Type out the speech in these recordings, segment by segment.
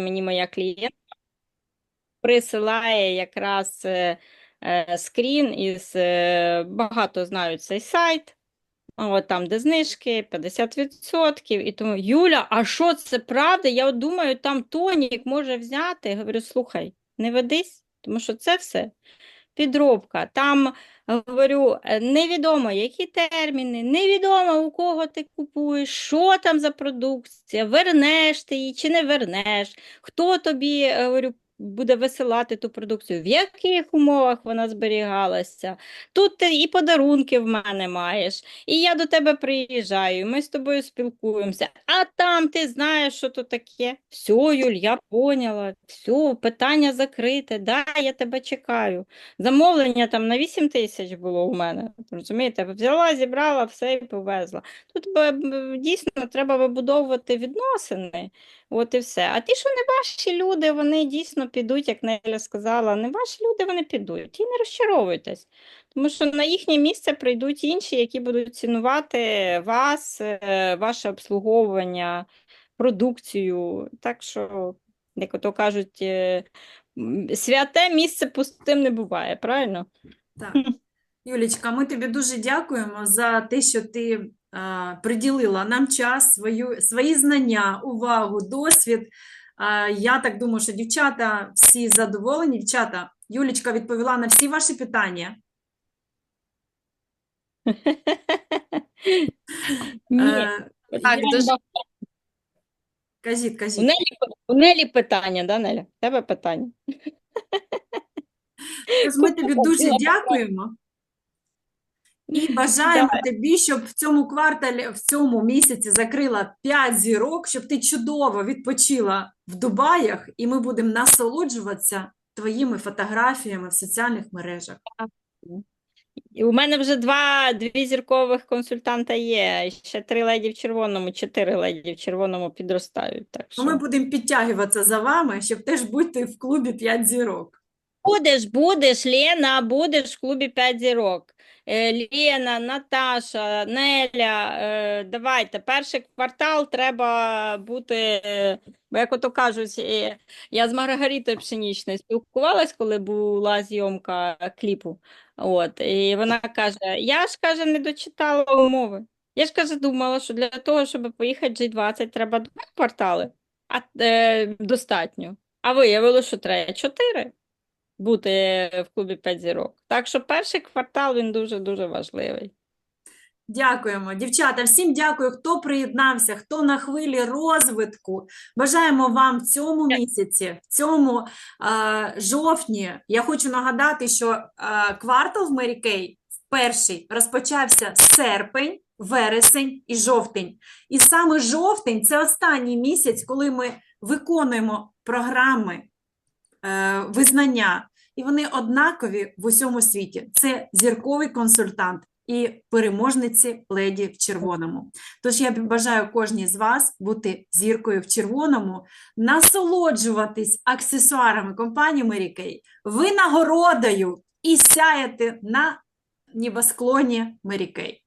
мені моя клієнтка, присилає якраз е, е, скрін із е, багато знають цей сайт. От там, де знижки 50%. І тому, Юля, а що це правда? Я от думаю, там тонік може взяти. Говорю, слухай, не ведись, тому що це все підробка. Там, говорю, е, невідомо, які терміни, невідомо, у кого ти купуєш, що там за продукція, вернеш ти її чи не вернеш, хто тобі, е, говорю, буде висилати ту продукцію, в яких умовах вона зберігалася. Тут ти і подарунки в мене маєш, і я до тебе приїжджаю, ми з тобою спілкуємося. А там ти знаєш, що то таке. Все, Юль, я поняла, все, питання закрите, да, я тебе чекаю. Замовлення там на 8 тисяч було у мене. Розумієте, взяла, зібрала, все і повезла. Тут б- дійсно треба вибудовувати відносини. От і все. А ті, що не ваші люди, вони дійсно підуть, як Неля сказала, не ваші люди, вони підуть. І не розчаровуйтесь. Тому що на їхнє місце прийдуть інші, які будуть цінувати вас, е, ваше обслуговування, продукцію. Так що, як ото кажуть, е, святе місце пустим не буває, правильно? Так. Юлічка, ми тобі дуже дякуємо за те, що ти приділила нам час, свою, свої знання, увагу, досвід. Я так думаю, що дівчата всі задоволені. Дівчата, Юлічка відповіла на всі ваші питання. Ні. Е, Так, дуже- ба- кажіть, У кажіть. Нелі, у Нелі питання, да, Неля? У тебе питання. Тож ми тобі дуже дякуємо. І бажаємо тобі, щоб в цьому кварталі, в цьому місяці закрила 5 зірок, щоб ти чудово відпочила в Дубаях, і ми будемо насолоджуватися твоїми фотографіями в соціальних мережах. І у мене вже два дві зіркових консультанта є. Ще три леді в червоному, чотири леді в червоному підростають. Так Ну, Ми будемо підтягуватися за вами, щоб теж бути в клубі 5 зірок. будеш, будеш, Лена, будеш в клубі 5 зірок. Е, Лена, Наташа, Неля, е, давайте. Перший квартал треба бути, бо як ото кажуть, е, я з Маргаритою Пшенічною спілкувалась, коли була зйомка кліпу. От, і вона каже: я ж каже, не дочитала умови. Я ж каже, думала, що для того, щоб поїхати G20, треба два квартали, а е, достатньо. А виявилося, що треба чотири бути в клубі 5 зірок. Так що перший квартал він дуже-дуже важливий. Дякуємо. Дівчата, всім дякую, хто приєднався, хто на хвилі розвитку. Бажаємо вам в цьому місяці, в цьому е, жовтні. Я хочу нагадати, що е, квартал в Мері Кей перший розпочався серпень, вересень і жовтень. І саме жовтень це останній місяць, коли ми виконуємо програми е, визнання, і вони однакові в усьому світі. Це зірковий консультант і переможниці леді в червоному. Тож я бажаю кожній з вас бути зіркою в червоному, насолоджуватись аксесуарами компанії Mary Kay, винагородою і сяяти на небосклоні Mary Kay.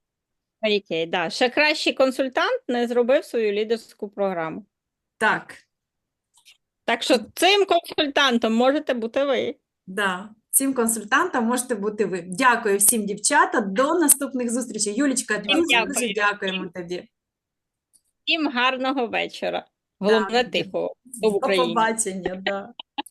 Окей, да. Ще кращий консультант не зробив свою лідерську програму. Так, Так що цим консультантом можете бути ви. Да. Цим консультантом можете бути ви. Дякую всім, дівчата. До наступних зустрічей. Юлічка, дуже дуже дякуємо тобі. Всім гарного вечора. Головне Да. тихо. До До побачення. Да.